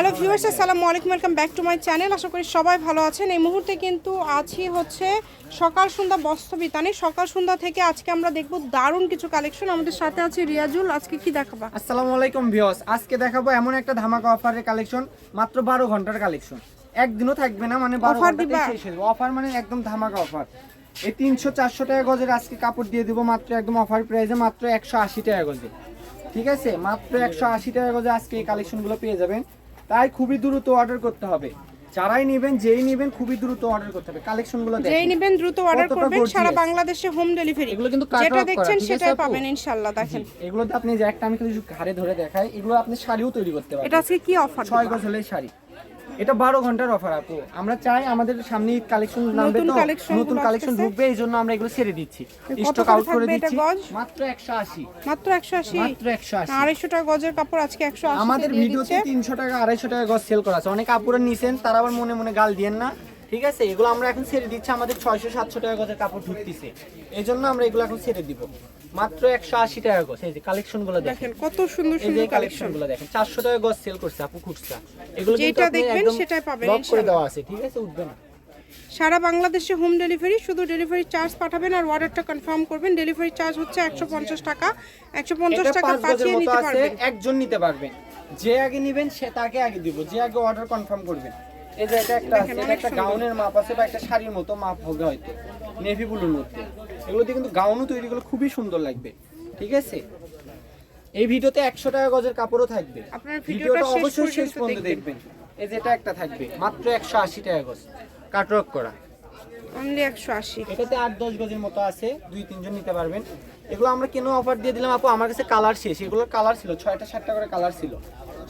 Hello viewers আসসালামু আলাইকুম welcome back to my channel. আশা করি সবাই ভালো আছেন। এই মুহূর্তে কিন্তু আছি হচ্ছে সকাল সন্ধ্যা বস্ত্র বিতানে সকাল সন্ধ্যা থেকে আজকে আমরা দেখব দারুণ কিছু কালেকশন আমাদের সাথে আছে রিয়াজুল আজকে কি দেখাবা? আসসালামু আলাইকুম ভিউয়ার্স আজকে দেখাবো এমন একটা ধামাকা অফারের কালেকশন মাত্র বারো ঘণ্টার কালেকশন একদিনও থাকবে না মানে ঘন্টাতেই দিবা? অফার মানে একদম ধামাকা অফার। এই তিনশো চারশো টাকা গজের আজকে কাপড় দিয়ে দিব মাত্র একদম অফার প্রাইসে মাত্র একশো আশি টাকা গজে। ঠিক আছে? মাত্র একশো আশি টাকা গজে আজকে এই কালেকশনগুলো পেয়ে যাবেন। তাই খুবই দ্রুত অর্ডার করতে হবে। যারাই নেবেন যেই নেবেন খুবই দ্রুত অর্ডার করতে হবে। কালেকশনগুলো যেই নেবেন দ্রুত অর্ডার করবেন। সারা। বাংলাদেশে হোম ডেলিভারি এগুলো কিন্তু যেটা দেখছেন সেটাই পাবেন ইনশাআল্লাহ দেখেন। এগুলোতে আপনি যে একটা আমি কিছু ঘাড়ে ধরে দেখাই এগুলো আপনি শাড়িও তৈরি করতে পারবেন। এটা আজকে কি অফার ছয় গজ হলে শাড়ি। এটা বারো ঘণ্টার অফার আপু। আমরা চাই আমাদের সামনে কালেকশন নামবে তো নতুন কালেকশন ঢুকবে এই জন্য আমরা এগুলো ছেড়ে দিচ্ছি। স্টক আউট করে দিচ্ছি। মাত্র একশো আশি। মাত্র একশো আশি? মাত্র একশো আশি। আড়াইশো টাকা গজের কাপড় আজকে একশো আশি আমাদের ভিডিওতে তিনশো টাকা আড়াইশো টাকা গজ সেল করা আছে। অনেক আপুরা নিছেন তারা আবার মনে মনে গাল দিয়েন না। ঠিক আছে? এগুলো আমরা এখন ছেড়ে দিচ্ছি। আমাদের ছয়শো সাতশো টাকা গজের কাপড় ঢুকতেছে। এই জন্য আমরা এগুলো এখন ছেড়ে দিব। মাত্র একশো আশি টাকা গজ। এই যে কালেকশনগুলো দেখেন কত সুন্দর সুন্দর কালেকশনগুলো দেখেন। চারশো টাকা গজ সেল করছে আপু খুচরা। এগুলো যেটা দেখবেন সেটাই পাবেন, লক করে দেওয়া আছে। ঠিক আছে? উঠবে না। সারা বাংলাদেশে হোম ডেলিভারি শুধু ডেলিভারি চার্জ পাঠাবেন আর অর্ডারটা কনফার্ম করবেন। ডেলিভারি চার্জ হচ্ছে একশো পঞ্চাশ টাকা। একশো পঞ্চাশ টাকা পাঠিয়ে মতো নিতে আছে পারবেন। একজন নিতে পারবেন। যে আগে নিবেন সে তাকে আগে দিব। যে আগে অর্ডার কনফার্ম করবেন। এই যে এটা একটা আছে এটা একটা। গাউনের মাপ আছে বা একটা শাড়ির মতো মাপ হবে হয়তো নেভি ব্লুর মধ্যে। এগুলোতে কিন্তু গাউনও তৈরি করলে খুবই সুন্দর লাগবে ঠিক আছে? এই ভিডিওতে একশো টাকা গজের কাপড়ও থাকবে। ভিডিওটা অবশ্যই শেষ পর্যন্ত দেখবেন। এই যে এটা একটা থাকবে মাত্র একশো আশি টাকা গজ কাটরক করা। অনলি একশো আশি। এটাতে আট দশ গজের মতো আছে দুই তিনজন নিতে পারবেন। এগুলো আমরা কেন অফার দিয়ে দিলাম আপু? আমার কাছে কালার শেষ এগুলোর কালার ছিল ছয়টা সাতটা করে কালার ছিল।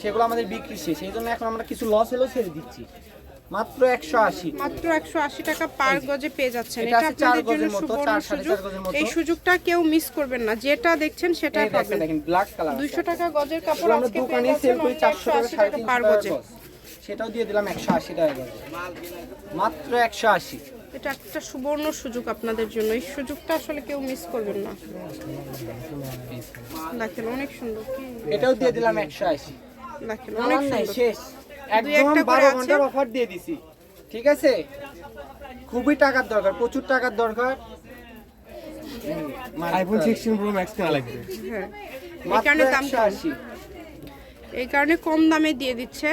সেগুলো আমাদের বিক্রি শেষ এই জন্য এখন আমরা কিছু লস হলেও ছেড়ে দিচ্ছি। মাত্র একশো আশি। মাত্র একশো আশি টাকা পার গজে পেয়ে যাচ্ছেন। এটা আপনাদের জন্য সুবর্ণ সুযোগ। এই সুযোগটা কেউ মিস করবেন না। যেটা দেখছেন সেটাই পাবেন। দেখেন ব্ল্যাক কালার দুইশো টাকা গজের কাপড় আজকে দোকানে সেল করি only চারশো টাকা 180 পার গজে। সেটাও দিয়ে দিলাম একশো আশি টাকা গজে। মাত্র একশো আশি। এটা একটা সুবর্ণ সুযোগ আপনাদের জন্য। এই সুযোগটা আসলে কেউ মিস করবেন না। দেখেন অনেক সুন্দর। এটাও দিয়ে দিলাম একশো আশি। দেখেন অনেক সুন্দর। শেষ। একদম বারো। ঘণ্টার অফার দিয়ে দিছি। ঠিক আছে? খুবই টাকার দরকার প্রচুর টাকার দরকার। আইফোন সিক্সটিন প্রো ম্যাক্স নেওয়া লাগবে। হ্যাঁ এই কারণে দাম। এই কারণে কম দামে দিয়ে দিচ্ছে।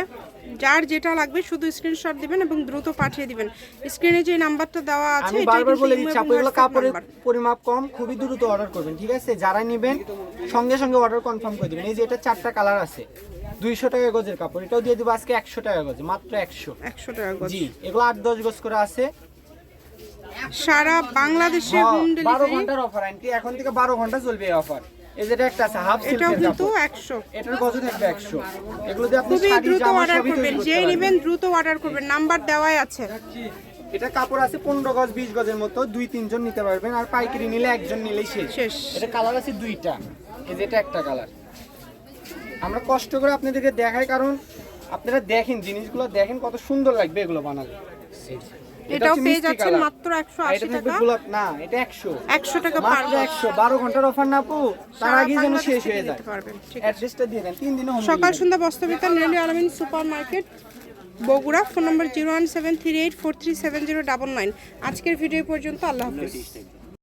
যার যেটা লাগবে শুধু স্ক্রিনশট দিবেন এবং দ্রুত পাঠিয়ে দিবেন। স্ক্রিনে যে নাম্বারটা দেওয়া আছে আমি বারবার বলে দিচ্ছি এবং আপু এগুলো হোয়াটসঅ্যাপ কাপড়ের। পরিমাপ কম খুবই দ্রুত অর্ডার করবেন ঠিক আছে? যারা নেবেন সঙ্গে সঙ্গে অর্ডার কনফার্ম করে দিবেন। এই যে এটা চারটা কালার আছে। দুইশো টাকা গজের কাপড়। এটাও দিয়ে দেবো আজকে একশো টাকা গজ মাত্র একশো। একশো টাকা গজ। জি এগুলো আট দশ গজ করে আছে। সারা বাংলাদেশে হোম ডেলিভারি ঘণ্টার অফার আন্টি। এখন থেকে বারো ঘণ্টা চলবে এই অফার এই যেটা একটা আছে হাফ এটাও সিল্কের কিন্তু কাপড়। একশো। এটার গজ থাকবে একশো। এগুলো দিয়ে আপনি শাড়ি জামা অর্ডার করবেন। যেই নেবেন দ্রুত অর্ডার করবেন। নাম্বার দেওয়াই আছে। এটা কাপড় আছে পনেরো গজ বিশ গজের মতো। দুই তিনজন নিতে পারবেন। আর পাইকারি নিলে একজন নিলেই শেষ। শেষ। এটা কালার আছে দুইটা। এই যেটা একটা কালার আমরা কষ্ট করে আপনাদেরকে দেখাই কারণ আপনারা দেখেন জিনিসগুলো দেখেন কত সুন্দর লাগবে এগুলো বানালে। এটাও পেয়ে যাচ্ছেন মাত্র টাকা। গোলাপ না এটা পার ঘণ্টার অফার না তার আগে যেন শেষ হয়ে যায়। নিতে পারবেন, ঠিক আছে। অ্যাড্রেসটা দিয়ে দেন তিন দিনে সকাল। সন্ধ্যা বস্ত্রবিতান আলমিন Bogura. Phone number zero one seven three eight four three seven zero double nine. আজকের ভিডিও পর্যন্ত আল্লাহ হাফিজ।